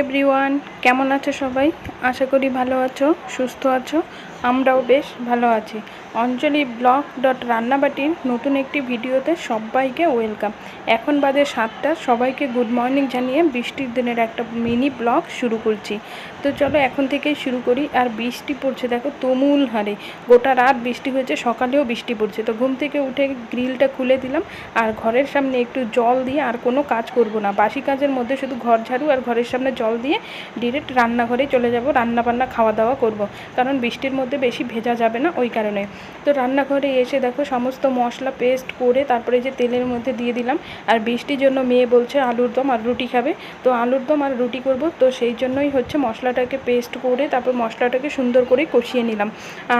Everyone কেমন আছো সবাই? আশা করি ভালো আছো সুস্থ আছো আমরাও বেশ ভালো আছি। অঞ্জলি ব্লগ ডট রান্নাবাটির নতুন একটি ভিডিওতে সবাইকে ওয়েলকাম। এখন বাজে সাতটা, সবাইকে গুড মর্নিং জানিয়ে বৃষ্টির দিনের একটা মিনি ব্লগ শুরু করছি। তো চলো এখন থেকেই শুরু করি, আর বৃষ্টি পড়ছে দেখো তুমুল হারে। গোটা রাত বৃষ্টি হয়েছে, সকালেও বৃষ্টি পড়ছে। তো ঘুম থেকে উঠে গ্রিলটা খুলে দিলাম, আর ঘরের সামনে একটু জল দিয়ে আর কোনো কাজ করব না। বাসি কাজের মধ্যে শুধু ঘর ঝাড়ু আর ঘরের সামনে জল দিয়ে ডিরেক্ট রান্নাঘরে চলে যাব রান্না বান্না খাওয়া দাওয়া করব। কারণ বৃষ্টির মধ্যে বেশি ভেজা যাবে না, ওই কারণে। তো রান্নাঘরে এসে দেখো সমস্ত মশলা পেস্ট করে তারপরে যে তেলের মধ্যে দিয়ে দিলাম। আর বৃষ্টির জন্য মেয়ে বলছে আলুর দম আর রুটি খাবে। তো আলুর দম আর রুটি করব। তো সেই জন্যই হচ্ছে মশলাটাকে পেস্ট করে তারপর মশলাটাকে সুন্দর করে কষিয়ে নিলাম।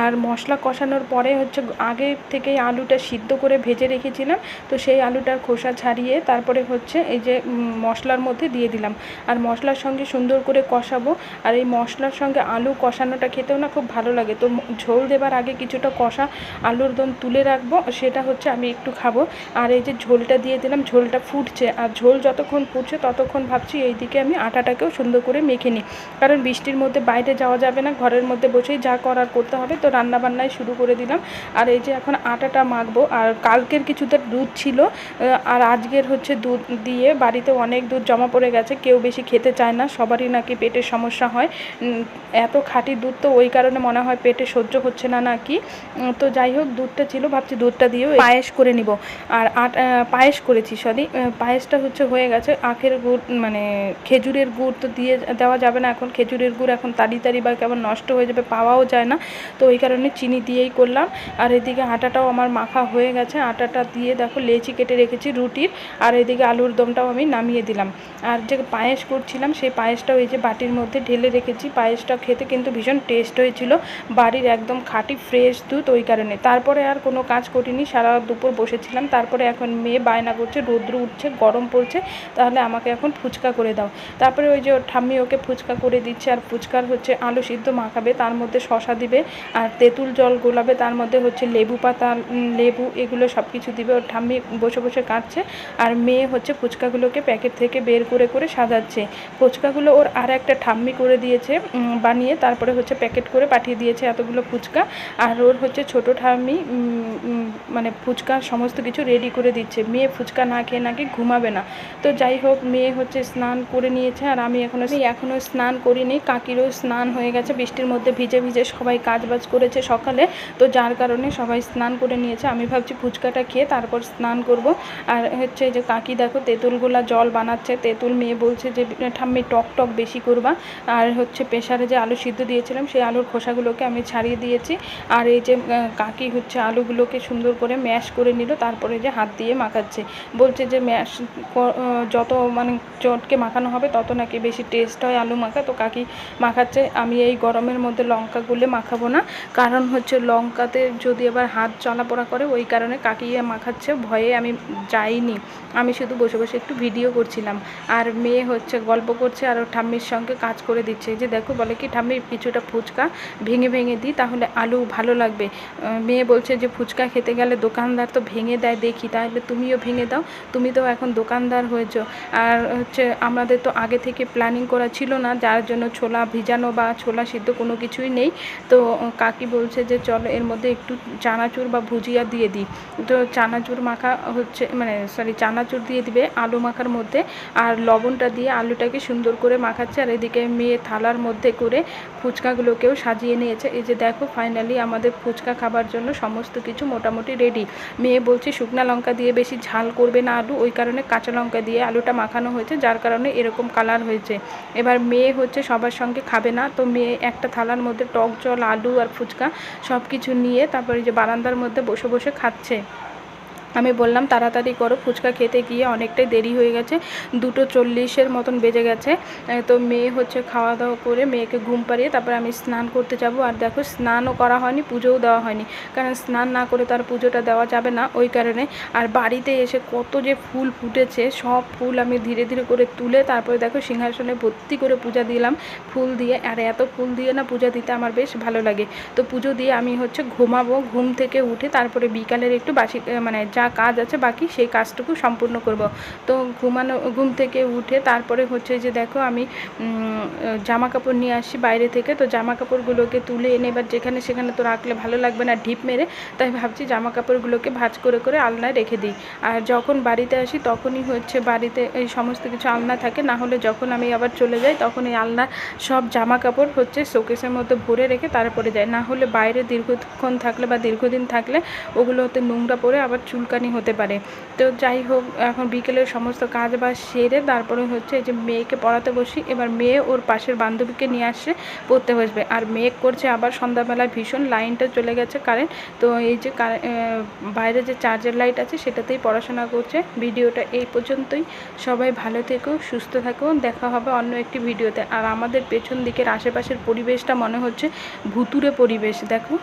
আর মশলা কষানোর পরে হচ্ছে আগে থেকেই আলুটা সিদ্ধ করে ভেজে রেখেছিলাম। তো সেই আলুটার খোসা ছাড়িয়ে তারপরে হচ্ছে এই যে মশলার মধ্যে দিয়ে দিলাম। আর মশলার সঙ্গে সুন্দর করে কষাবো। আর এই মশলার সঙ্গে আলু কষানোটা খেতেও না খুব ভালো লাগে। তো ঝোল দেবার আগে কিছুটা কষা আলুর দম তুলে রাখব, সেটা হচ্ছে আমি একটু খাব। আর এই যে ঝোলটা দিয়ে দিলাম, ঝোলটা ফুটছে। আর ঝোল যতক্ষণ ফুটছে ততক্ষণ ভাবছি এইদিকে আমি আটাটাকেও সুন্দর করে মেখে নিই। কারণ বৃষ্টির মধ্যে বাইরে যাওয়া যাবে না, ঘরের মধ্যে বসেই যা করার করতে হবে তো রান্না বান্নায় শুরু করে দিলাম। আর এই যে এখন আটাটা মাখবো, আর কালকের কিছুটা দুধ ছিল আর আজকের হচ্ছে দুধ দিয়ে বাড়িতে অনেক দুধ জমা পড়ে গেছে, কেউ বেশি খেতে চায় না, সবারই নাকি পেটের সমস্যা হয়। এত খাঁটি দুধ তো ওই কারণে মনে হয় পেটে সহ্য হচ্ছে না নাকি। তো যাই হোক, দুধটা ছিল, ভাবছি দুধটা দিয়েও পায়েস করে নিব। আর আট পায়েস করেছি, সরি। পায়েসটা হচ্ছে হয়ে গেছে, আখের গুড় মানে খেজুরের গুড় তো দিয়ে দেওয়া যাবে না এখন। খেজুরের গুড় এখন তাড়াতাড়ি বা কেমন নষ্ট হয়ে যাবে পাওয়াও যায় না। তো ওই কারণে চিনি দিয়েই করলাম। আর এদিকে আটাটাও আমার মাখা হয়ে গেছে। আটাটা দিয়ে দেখো লেচি কেটে রেখেছি রুটির। আর এদিকে আলুর দমটাও আমি নামিয়ে দিলাম। আর যে পায়েস করছিলাম, সেই পায়েসটাও এই যে বাটির মধ্যে ঢেলে রেখেছি। পায়েসটা খেতে কিন্তু ভীষণ টেস্ট হয়েছিল। বাড়ির একদম খাঁটি ফ্রেশ দুধ। ওই কারণে। তারপরে আর কোনো কাজ করিনি, সারা দুপুর বসেছিলাম। তারপরে এখন মেয়ে বায়না করছে, রৌদ্র উঠছে, গরম পড়ছে, তাহলে আমাকে এখন ফুচকা করে দাও। তারপরে ওই যে ঠাম্মি ওকে ফুচকা করে দিচ্ছে, আর ফুচকার হচ্ছে আলু সিদ্ধ মাখাবে, তার মধ্যে শশা দিবে, আর তেঁতুল জল গোলাবে, তার মধ্যে হচ্ছে লেবু পাতা লেবু, এগুলো সব কিছু দিবে। ওর ঠাম্মি বসে বসে কাটছে আর মেয়ে হচ্ছে ফুচকাগুলোকে প্যাকেট থেকে বের করে করে সাজাচ্ছে। ফুচকাগুলো ওর আর একটা ঠাম্মি করে দিয়েছে বানিয়ে, তারপরে হচ্ছে প্যাকেট করে পাঠিয়ে দিয়েছে এতগুলো ফুচকা, আর ওর হচ্ছে ছোট ঠাম্মি উম, উম, মানে ফুচকা সমস্ত কিছু রেডি করে দিচ্ছে। মেয়ে ফুচকা না খেয়ে নাকি ঘুমাবে না। তো যাই হোক মেয়ে হচ্ছে স্নান করে নিয়েছে আর আমি এখনও এখনও স্নান করিনি। কাকিরও স্নান হয়ে গেছে বৃষ্টির মধ্যে ভিজে ভিজে সবাই কাজ বাজ করেছে সকালে। তো যার কারণে সবাই স্নান করে নিয়েছে। আমি ভাবছি ফুচকাটা খেয়ে তারপর স্নান করব। আর হচ্ছে যে কাকি দেখো তেঁতুলগুলা জল বানাচ্ছে। তেঁতুল মেয়ে বলছে যে ঠাম্মি টক টক বেশি করবা। আর হচ্ছে প্রেশারে যে আলু সিদ্ধ দিয়েছিলাম সেই আলুর খোসাগুলোকে আমি ছাড়িয়ে দিয়েছি। আর এই যে কাকি হচ্ছে আলুগুলোকে সুন্দর করে ম্যাশ করে নিল, তারপরে যে হাত দিয়ে মাখাচ্ছে। বলছে যে ম্যাশ যত মানে চটকে মাখানো হবে তত নাকি বেশি টেস্ট হয় আলু মাখা। তো কাকি মাখাচ্ছে, আমি এই গরমের মধ্যে লঙ্কা গুলে মাখাবো না। কারণ হচ্ছে লঙ্কাতে যদি আবার হাত চলাপড়া করে, ওই কারণে কাকি মাখাচ্ছে, ভয়ে আমি যাইনি। আমি শুধু বসে বসে একটু ভিডিও করছিলাম। আর মেয়ে হচ্ছে গল্প করছে, আর ঠাম্মির সঙ্গে কাজ করে দিচ্ছে। যে দেখো বলে কি, ঠাম্মি, কিছুটা ফুচকা ভেঙে ভেঙে দিই, তাহলে আলু ভালো লাগবে। মেয়ে বলছে যে, ফুচকা খেতে গেলে দোকানদার তো ভেঙে দেয়, দেখি। তাহলে তুমিও ভেঙে দাও, তুমি তো এখন দোকানদার হয়েছো। আর হচ্ছে, আমাদের তো আগে থেকে প্ল্যানিং করা ছিল না, যার জন্য ছোলা ভিজানো বা ছোলা সিদ্ধ কোনো কিছুই নেই। তো কাকি বলছে যে, চলো এর মধ্যে একটু চানাচুর বা ভুজিয়া দিয়ে দিই। তো চানাচুর মাখা হচ্ছে মানে সরি চানাচুর দিয়ে দিবে আলু মাখার মধ্যে, আর লবণটা দিয়ে আলুটাকে সুন্দর করে মাখাচ্ছে। আর এদিকে মেয়ে থালার মধ্যে করে ফুচকাগুলোকেও সাজিয়ে নিয়েছে। এই যে দেখো ফাইনালি আমাদের ফুচকা খাবার জন্য সমস্ত কিছু মোটামুটি রেডি মেয়ে বলছে, শুকনা লঙ্কা দিয়ে বেশি ঝাল করবে না আলু, ওই কারণে কাঁচা লঙ্কা দিয়ে আলুটা মাখানো হয়েছে, যার কারণে এরকম কালার হয়েছে। এবার মেয়ে হচ্ছে সবার সঙ্গে খাবে না, তো মেয়ে একটা থালার মধ্যে টক জল, আলু আর ফুচকা সব কিছু নিয়ে তারপরে যে বারান্দার মধ্যে বসে বসে খাচ্ছে। আমি বললাম, তাড়াতাড়ি করো, ফুচকা খেতে গিয়ে অনেকটাই দেরি হয়ে গেছে, দুটো চল্লিশের মতন বেজে গেছে। তো মেয়ে হচ্ছে খাওয়া দাওয়া করে মেয়েকে ঘুম পাড়িয়ে তারপরে আমি স্নান করতে যাব। আর দেখো, স্নানও করা হয়নি, পুজোও দেওয়া হয়নি। কারণ স্নান না করে তার পুজোটা দেওয়া যাবে না ওই কারণে। আর বাড়িতে এসে কত যে ফুল ফুটেছে, সব ফুল আমি ধীরে ধীরে করে তুলে তারপরে দেখো, সিংহাসনে ভর্তি করে পূজা দিলাম ফুল দিয়ে। আর এত ফুল দিয়ে না পূজা দিতে আমার বেশ ভালো লাগে। তো পুজো দিয়ে আমি হচ্ছে ঘুমাবো, ঘুম থেকে উঠে তারপরে বিকালের একটু বাসি মানে যা কাজ আছে বাকি সেই কাজটুকু সম্পূর্ণ করব। তো ঘুমানো, ঘুম থেকে উঠে তারপরে হচ্ছে যে দেখো আমি জামা কাপড় নিয়ে আসি বাইরে থেকে। তো জামা কাপড়গুলোকে তুলে এনে এবার যেখানে সেখানে তো রাখলে ভালো লাগবে না ঢিপ মেরে, তাই ভাবছি জামা কাপড়গুলোকে ভাজ করে করে আলনায় রেখে দিই। আর যখন বাড়িতে আসি তখনই হচ্ছে বাড়িতে এই সমস্ত কিছু আলনা থাকে, না হলে যখন আমি আবার চলে যাই তখন এই আলনা সব জামা কাপড় হচ্ছে শোকেসের মধ্যে ভরে রেখে তারপরে যায়। না হলে বাইরে দীর্ঘক্ষণ থাকলে বা দীর্ঘদিন থাকলে ওগুলো হতে নোংরা পড়ে আবার চুলকানি হতে পারে। তো যাই হোক, এখন বিকেলের সমস্ত কাজ বাজ সেরে তারপরে হচ্ছে যে মেয়েকে পড়াতে বসি, এবার মেয়ে ওর পাশের বান্ধবীকে নিয়ে আসছে পড়তে বসবে। আর মেয়ে করছে আবার সন্ধ্যাবেলায় ভীষণ লাইনটা চলে গেছে কারেন্ট, তো এই যে বাইরে যে চার্জার লাইট আছে সেটাতেই পড়াশোনা করছে। ভিডিওটা এই পর্যন্তই। সবাই ভালো থেকো, সুস্থ থাকো। দেখা হবে অন্য একটি ভিডিওতে। আর আমাদের পেছন দিকের আশেপাশের পরিবেশটা মনে হচ্ছে ভুতুরে পরিবেশ, দেখো।